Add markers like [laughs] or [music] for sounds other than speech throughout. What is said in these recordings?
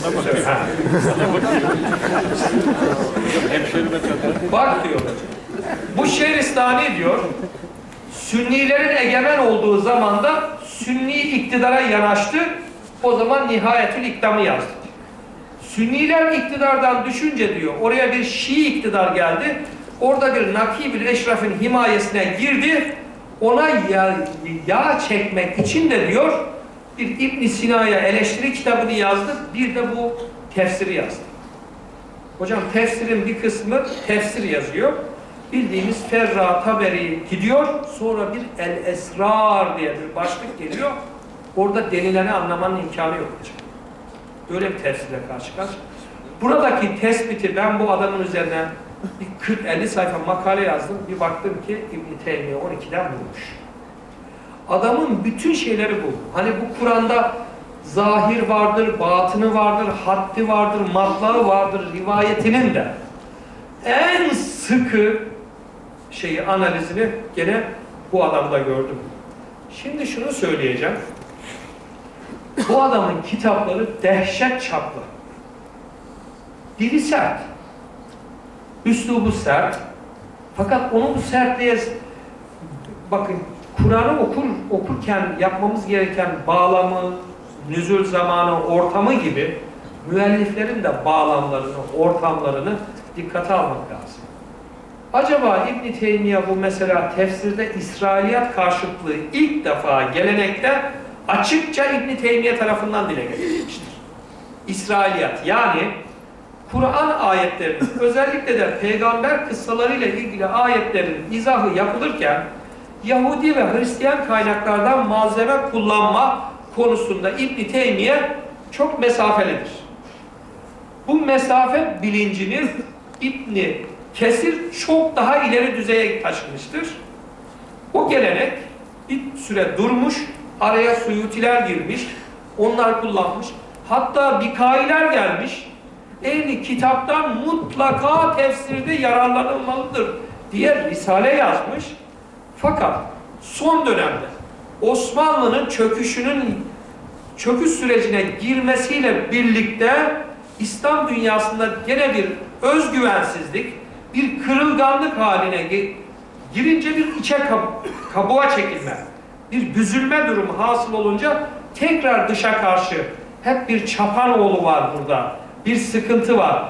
Sana bakıyor. Sana bakıyor. Hemşerime kadar. Bak diyor. Bu Şehristani diyor. Sünnilerin egemen olduğu zamanda Sünni iktidara yanaştı. O zaman nihayetül ikdamı yazdı. Sünniler iktidardan düşünce diyor, oraya bir Şii iktidar geldi. Orada bir Nakibül Eşraf'ın himayesine girdi. Ona yağ, yağ çekmek için de diyor, bir İbn Sina'ya eleştiri kitabını yazdı. Bir de bu tefsiri yazdı. Hocam tefsirin bir kısmı tefsir yazıyor. Bildiğimiz Ferra Taberi gidiyor. Sonra bir El Esrar diye bir başlık geliyor. Orada denileni anlamanın imkanı yok hocam. Böyle bir tefsirle karşı karşı. Buradaki tespiti ben bu adamın üzerine bir 40-50 sayfa makale yazdım. Bir baktım ki İbn-i Teymiye 12'den bulmuş. Adamın bütün şeyleri bu. Hani bu Kur'an'da zahir vardır, batını vardır, haddi vardır, matlağı vardır, rivayetinin de en sıkı şeyi analizini gene bu adamda gördüm. Şimdi şunu söyleyeceğim. Bu adamın kitapları dehşet çaplı. Dili sert. Üslubu sert. Fakat onun bu sertliğe bakın Kur'an'ı okur, okurken yapmamız gereken bağlamı, nüzul zamanı, ortamı gibi müelliflerin de bağlamlarını, ortamlarını dikkate almak lazım. Acaba İbn Teymiye bu mesela tefsirde İsrailiyat karşıtlığı ilk defa gelenekte açıkça İbn Teymiye tarafından dile getirilmiştir. İsrailiyat yani Kur'an ayetlerinin özellikle de peygamber kıssalarıyla ilgili ayetlerin izahı yapılırken Yahudi ve Hristiyan kaynaklardan malzeme kullanma konusunda İbn Teymiye çok mesafelidir. Bu mesafe bilincini İbn Kesir çok daha ileri düzeye taşımıştır. O gelenek bir süre durmuş, araya suyutiler girmiş, onlar kullanmış. Hatta Bikailer gelmiş, ehli kitaptan mutlaka tefsirde yararlanılmalıdır diye risale yazmış. Fakat son dönemde Osmanlı'nın çöküşünün çöküş sürecine girmesiyle birlikte İslam dünyasında gene bir özgüvensizlik, bir kırılganlık haline girince bir içe kab- kabuğa çekilme, bir büzülme durumu hasıl olunca tekrar dışa karşı hep bir çapanoğlu var burada. Bir sıkıntı var.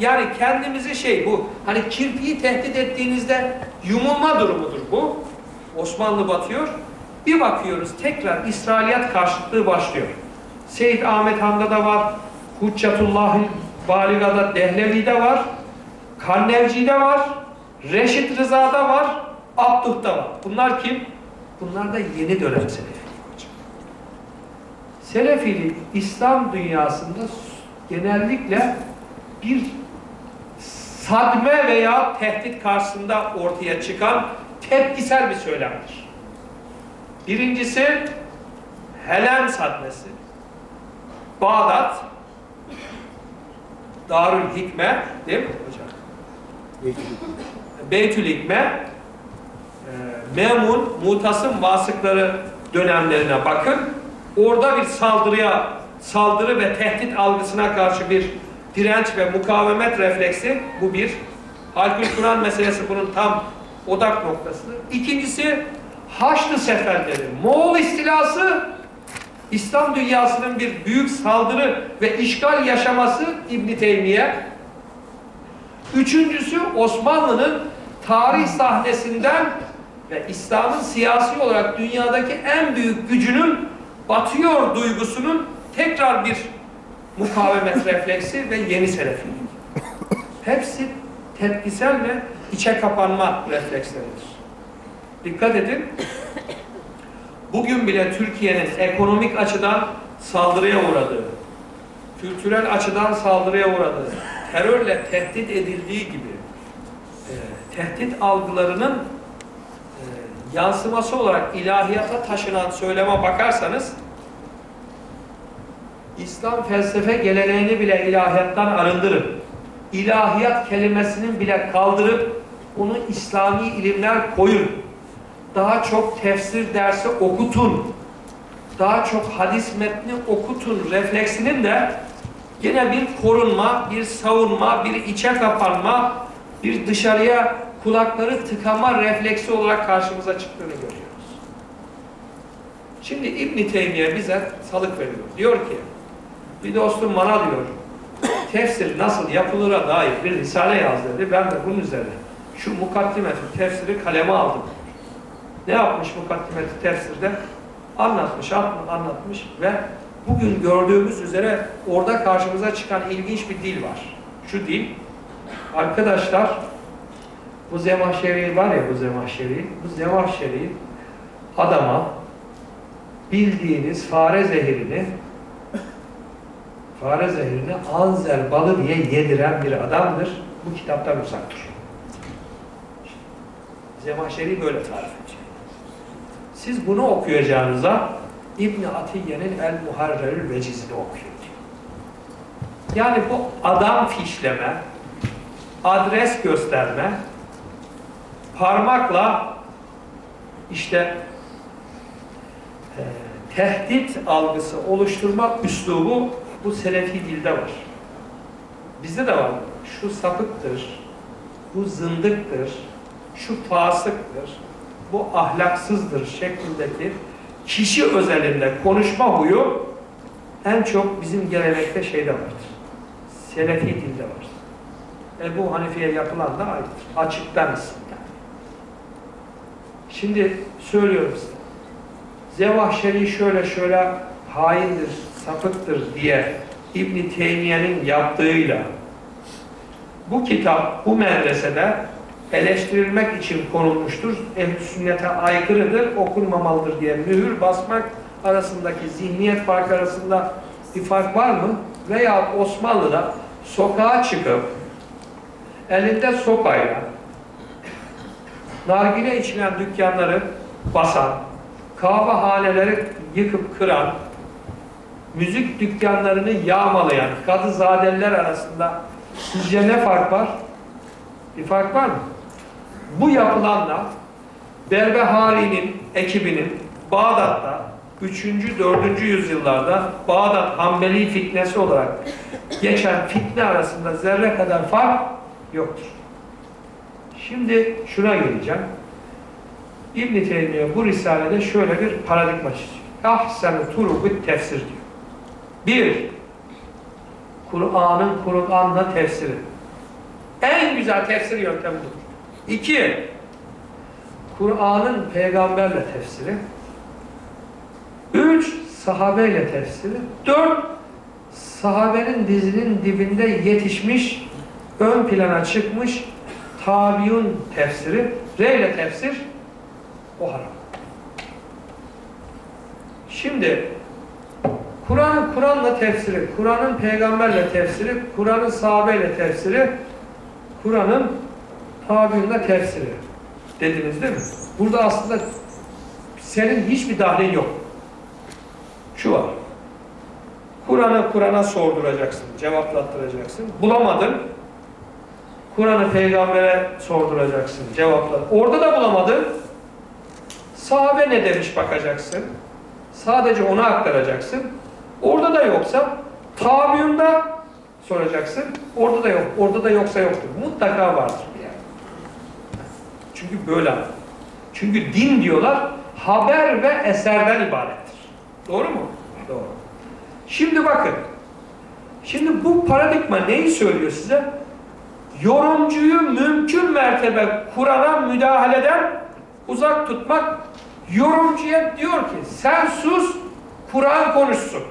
Yani kendimizi şey bu, hani kirpiyi tehdit ettiğinizde yumulma durumudur bu. Osmanlı batıyor. Bir bakıyoruz tekrar İsrailiyat karşıtlığı başlıyor. Seyyid Ahmet Han'da da var. Hüccetullah Baliga'da Dehlevi'de var. Kannevci'de var. Reşit Rıza'da var. Abduh'da var. Bunlar kim? Bunlar da yeni dönem Selefi. Selefilik İslam dünyasında genellikle bir sadme veya tehdit karşısında ortaya çıkan tepkisel bir söylemdir. Birincisi Helen sadmesi. Bağdat Darül Hikme değil mi hocam? Beytül Hikme e, Memun, Mutasım vasıkları dönemlerine bakın. Orada bir saldırıya, saldırı ve tehdit algısına karşı bir direnç ve mukavemet refleksi bu bir. Halkül Kur'an meselesi bunun tam odak noktası. İkincisi Haçlı seferleri, Moğol istilası İslam dünyasının bir büyük saldırı ve işgal yaşaması İbn Teymiye. Üçüncüsü Osmanlı'nın tarih sahnesinden ve İslam'ın siyasi olarak dünyadaki en büyük gücünün batıyor duygusunun tekrar bir mukavemet refleksi ve yeni selefilik. Hepsi tepkisel ve içe kapanma refleksleridir. Dikkat edin. Bugün bile Türkiye'nin ekonomik açıdan saldırıya uğradığı, kültürel açıdan saldırıya uğradığı, terörle tehdit edildiği gibi e, tehdit algılarının e, yansıması olarak ilahiyata taşınan söyleme bakarsanız İslam felsefe geleneğini bile ilahiyattan arındırın. İlahiyat kelimesinin bile kaldırıp onu İslami ilimler koyun. Daha çok tefsir dersi okutun. Daha çok hadis metni okutun refleksinin de Gene bir korunma, bir savunma, bir içe kapanma, bir dışarıya kulakları tıkama refleksi olarak karşımıza çıktığını görüyoruz. Şimdi İbn Teymiye bize salık veriyor. Diyor ki, bir dostum bana diyor, tefsir nasıl yapılır'a dair bir risale yaz dedi. Ben de bunun üzerine şu mukaddimetü tefsiri kaleme aldım. Ne yapmış mukaddimetü tefsirde? Anlatmış, anlatmış ve bugün gördüğümüz üzere orada karşımıza çıkan ilginç bir dil var. Şu dil, arkadaşlar bu zemahşeri var ya bu zemahşeri, bu zemahşeri adama bildiğiniz fare zehirini fare zehirini anzer balı diye yediren bir adamdır. Bu kitaptan uzak durun. Zemahşeri böyle tarif edecek. Siz bunu okuyacağınıza İbn Atiye'nin El Muharrerül Vecizini okuyun diyor. Yani bu adam fişleme, adres gösterme, parmakla işte e, tehdit algısı oluşturma üslubu bu selefi dilde var. Bizde de var. Şu sapıktır, bu zındıktır, şu fasıktır, bu ahlaksızdır şeklindeki kişi özelinde konuşma huyu en çok bizim gelenekte şeyde vardır. Selefi dilde vardır. Ebu Hanifi'ye yapılan da ayrıdır. Açıktan isim yani. Şimdi söylüyorum size. Zevahşeri şöyle şöyle haindir, sapıktır diye İbn Teymiye'nin yaptığıyla bu kitap bu medresede eleştirilmek için konulmuştur. Ehl-i sünnete aykırıdır, okunmamalıdır diye mühür basmak arasındaki zihniyet farkı arasında bir fark var mı? Veya Osmanlı'da sokağa çıkıp elinde sopayla nargile içilen dükkanları basan, kahvehaneleri yıkıp kıran, müzik dükkanlarını yağmalayan kadızadeler arasında sizce ne fark var? Bir fark var mı? Bu yapılanla Berbehari'nin ekibinin Bağdat'ta 3. 4. yüzyıllarda Bağdat Hanbeli fitnesi olarak geçen fitne arasında zerre kadar fark yoktur. Şimdi şuna geleceğim. İbn-i Teymiye bu risalede şöyle bir paradigma çiziyor. Ahsen turubut tefsir diyor. Bir, Kur'an'ın Kur'an'la tefsiri. En güzel tefsir yöntemi budur. İki, Kur'an'ın peygamberle tefsiri. Üç, sahabeyle tefsiri. Dört, sahabenin dizinin dibinde yetişmiş, ön plana çıkmış tabiun tefsiri. R ile tefsir, o haram. Şimdi Kur'an'ın Kur'an'la tefsiri, Kur'an'ın peygamberle tefsiri, Kur'an'ın sahabeyle tefsiri, Kur'an'ın tabiunla tefsiri dediniz değil mi? Burada aslında senin hiçbir dahlin yok. Şu var. Kur'an'ı Kur'an'a sorduracaksın, cevaplattıracaksın. Bulamadın. Kur'an'ı peygambere sorduracaksın, cevaplat. Orada da bulamadın. Sahabe ne demiş bakacaksın. Sadece ona aktaracaksın. Orada da yoksa tabiunda soracaksın. Orada da yok. Orada da yoksa yoktur. Mutlaka vardır yer. Çünkü böyle. Çünkü din diyorlar haber ve eserden ibarettir. Doğru mu? Doğru. Şimdi bakın. Şimdi bu paradigma neyi söylüyor size? Yorumcuyu mümkün mertebe Kur'an'a müdahaleden uzak tutmak yorumcuya diyor ki sen sus Kur'an konuşsun.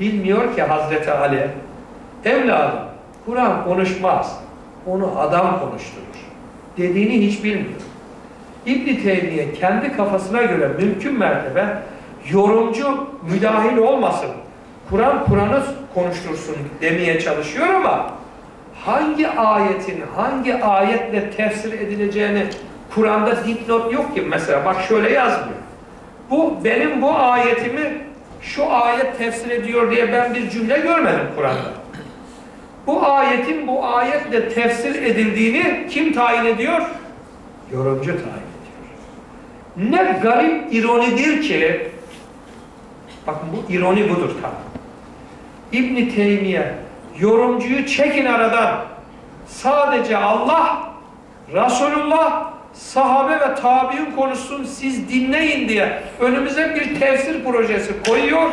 Bilmiyor ki Hazreti Ali evladım Kur'an konuşmaz. Onu adam konuşturur. Dediğini hiç bilmiyor. İbn Teymiye kendi kafasına göre mümkün mertebe yorumcu müdahil olmasın. Kur'an Kur'an'ı konuştursun demeye çalışıyor ama hangi ayetin hangi ayetle tefsir edileceğini Kur'an'da dipnot yok ki mesela bak şöyle yazmıyor. Bu benim bu ayetimi şu ayet tefsir ediyor diye ben bir cümle görmedim Kur'an'da. Bu ayetin bu ayetle tefsir edildiğini kim tayin ediyor? Yorumcu tayin ediyor. Ne garip ironidir ki bakın bu ironi budur tam. İbn Teymiye yorumcuyu çekin aradan. Sadece Allah, Resulullah, sahabe ve tabi'in konuşsun siz dinleyin diye önümüze bir tefsir projesi koyuyor.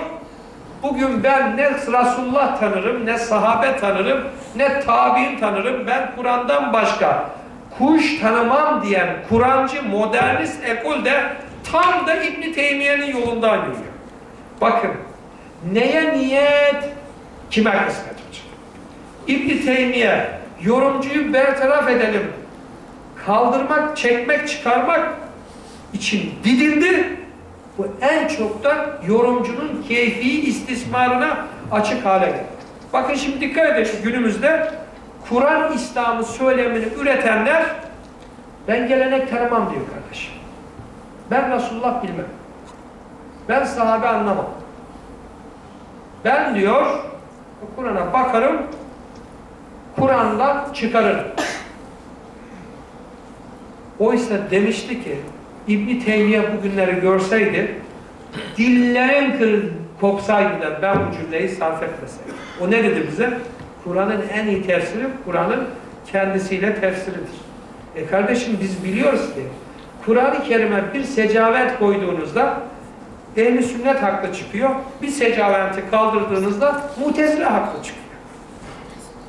Bugün ben ne Resulullah tanırım, ne sahabe tanırım, ne tabi'in tanırım. Ben Kur'an'dan başka kuş tanımam diyen Kur'ancı modernist ekolde tam da İbn Teymiye'nin yolundan yürüyor. Bakın neye niyet, kime kısmet hocam? İbn Teymiye yorumcuyu bertaraf edelim. Kaldırmak, çekmek, çıkarmak için didindi. Bu en çok da yorumcunun keyfi istismarına açık hale geldi. Bakın şimdi dikkat edin günümüzde Kur'an İslam'ı söylemini üretenler ben gelenek tanımam diyor kardeşim. Ben Resulullah bilmem. Ben sahabe anlamam. Ben diyor Kur'an'a bakarım Kur'an'dan çıkarırım. Oysa demişti ki İbn Teymiye bugünleri görseydi dillerin kır, kopsaydı da ben bu cümleyi sarf etmeseydim. O ne dedi bize? Kur'an'ın en iyi tefsiri Kur'an'ın kendisiyle tefsiridir. E kardeşim biz biliyoruz ki Kur'an-ı Kerim'e bir secavet koyduğunuzda ehli sünnet haklı çıkıyor. Bir secaveti kaldırdığınızda mutezile haklı çıkıyor.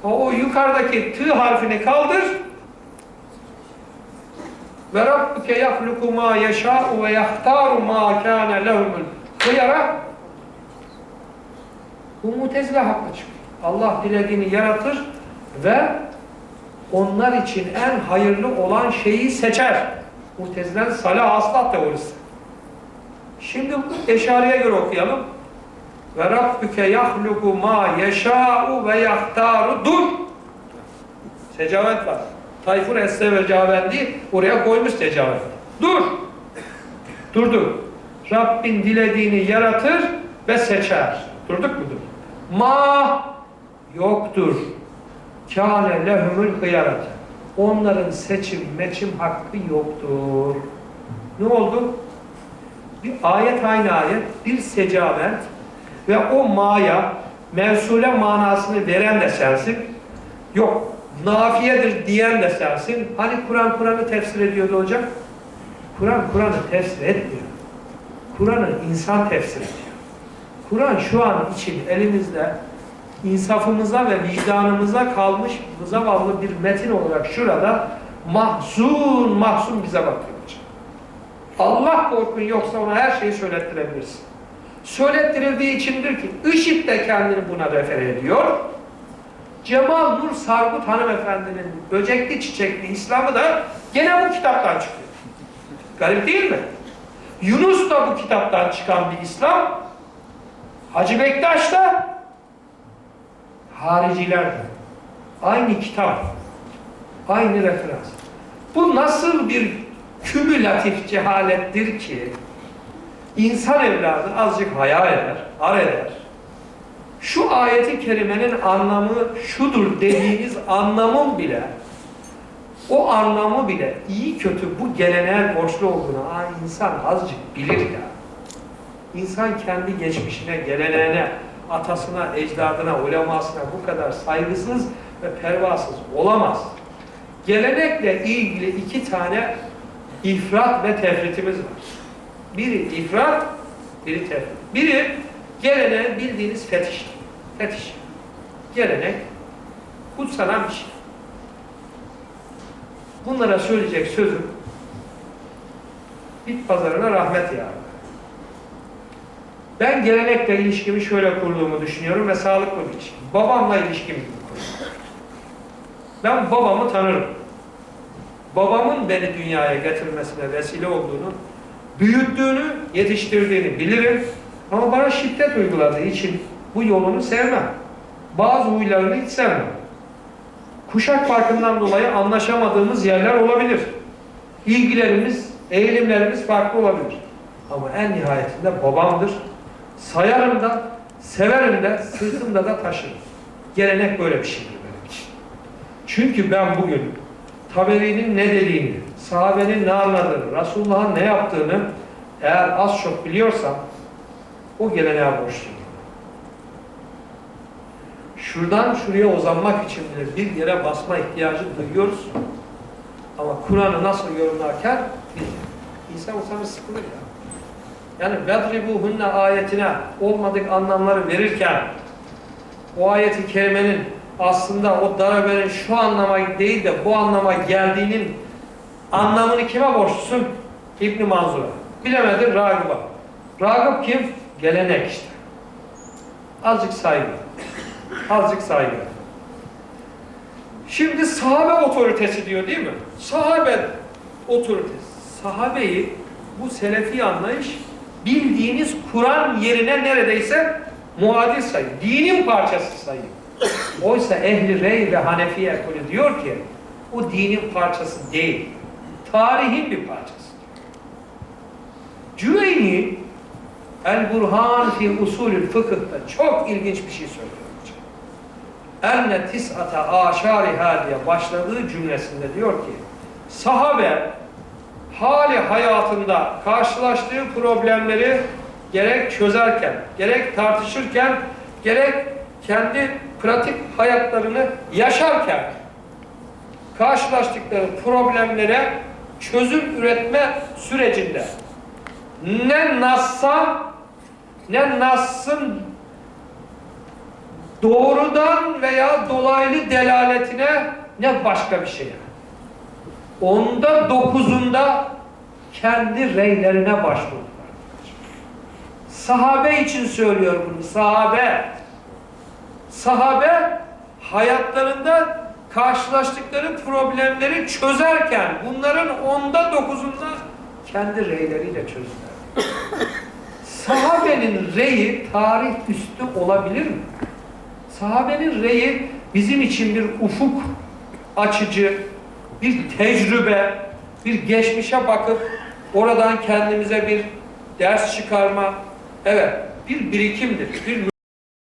O, o yukarıdaki tı harfini kaldır ve rabbuke yahluku ma yeşâ'u ve yahtaru ma kâne lehumul hıyara bu mutezile haklı çıkıyor. Allah dilediğini yaratır ve onlar için en hayırlı olan şeyi seçer. Mutezilen salah aslat teorisi. Şimdi Eşari'ye göre okuyalım. Ve rabbuke yahluku ma yeşâ'u ve yahtaru dur. Secavet var. Tayfur Esse ve Cavendi oraya koymuş secavet. Dur. Durdu. Rabbin dilediğini yaratır ve seçer. Durduk mu dur? Ma yoktur. Kâne lehumul hıyarat. Onların seçim meçim hakkı yoktur. Ne oldu? Bir ayet aynı ayet, bir secavet ve o maya mevsule manasını veren de sensin. Yok, nafiyedir diyen de sensin. Hani Kur'an Kur'an'ı tefsir ediyordu hocam? Kur'an Kur'an'ı tefsir etmiyor. Kur'an'ı insan tefsir ediyor. Kur'an şu an için elimizde insafımıza ve vicdanımıza kalmış zavallı bir metin olarak şurada mahzun mahzun bize bakıyor. Allah korkun yoksa ona her şeyi söylettirebilirsin. Söylettirildiği içindir ki IŞİD de kendini buna refer ediyor. Cemal Nur Sargut hanımefendinin böcekli çiçekli İslam'ı da gene bu kitaptan çıkıyor. Garip değil mi? Yunus da bu kitaptan çıkan bir İslam. Hacı Bektaş da hariciler de. Aynı kitap. Aynı referans. Bu nasıl bir kümülatif cehalettir ki insan evladı azıcık hayal eder, ar eder. Şu ayeti kerimenin anlamı şudur dediğiniz [laughs] anlamın bile o anlamı bile iyi kötü bu geleneğe borçlu olduğunu aa, insan azıcık bilir ya. İnsan kendi geçmişine, geleneğine, atasına, ecdadına, ulemasına bu kadar saygısız ve pervasız olamaz. Gelenekle ilgili iki tane ifrat ve tefritimiz var. Biri ifrat, biri tefrit. Biri geleneğin bildiğiniz fetiş. Fetiş. Gelenek kutsanan bir şey. Bunlara söyleyecek sözüm bit pazarına rahmet ya. Ben gelenekle ilişkimi şöyle kurduğumu düşünüyorum ve sağlıklı bir için. Babamla ilişkimi kuruyorum. Ben babamı tanırım. Babamın beni dünyaya getirmesine vesile olduğunu, büyüttüğünü, yetiştirdiğini bilirim. Ama bana şiddet uyguladığı için bu yolunu sevmem. Bazı huylarını hiç sevmem. Kuşak farkından dolayı anlaşamadığımız yerler olabilir. İlgilerimiz, eğilimlerimiz farklı olabilir. Ama en nihayetinde babamdır. Sayarım da, severim de, sırtımda da taşırım. Gelenek böyle bir şeydir için. Çünkü ben bugün Taberi'nin ne dediğini, sahabenin ne anladığını, Resulullah'ın ne yaptığını eğer az çok biliyorsam o geleneğe borçluyum. şuradan şuraya uzanmak için bile bir yere basma ihtiyacı duyuyoruz. Ama Kur'an'ı nasıl yorumlarken biz, insan usanır sıkılır ya. Yani vedribuhunne ayetine olmadık anlamları verirken o ayeti kerimenin aslında o darabenin şu anlama değil de bu anlama geldiğinin anlamını kime borçlusun? İbn Manzur'a. Bilemedin Ragıp'a. Ragıp kim? Gelenek işte. Azıcık saygı. Azıcık saygı. Şimdi sahabe otoritesi diyor değil mi? Sahabe otoritesi. Sahabeyi bu selefi anlayış bildiğiniz Kur'an yerine neredeyse muadil sayıyor. Dinin parçası sayıyor. Oysa ehli rey ve Hanefi ekolü diyor ki o dinin parçası değil. Tarihin bir parçası. Cüveyni El Burhan fi usulül fıkıhta çok ilginç bir şey söylüyor. Enne tis'ata aşariha diye başladığı cümlesinde diyor ki sahabe hali hayatında karşılaştığı problemleri gerek çözerken, gerek tartışırken, gerek kendi pratik hayatlarını yaşarken karşılaştıkları problemlere çözüm üretme sürecinde ne Nas'a ne Nas'ın doğrudan veya dolaylı delaletine ne başka bir şeye. Onda dokuzunda kendi reylerine başvurdular. Sahabe için söylüyor bunu. Sahabe. Sahabe hayatlarında karşılaştıkları problemleri çözerken bunların onda dokuzunda kendi reyleriyle çözdüler. Sahabenin reyi tarih üstü olabilir mi? Sahabenin reyi bizim için bir ufuk açıcı, bir tecrübe, bir geçmişe bakıp oradan kendimize bir ders çıkarma, evet bir birikimdir, bir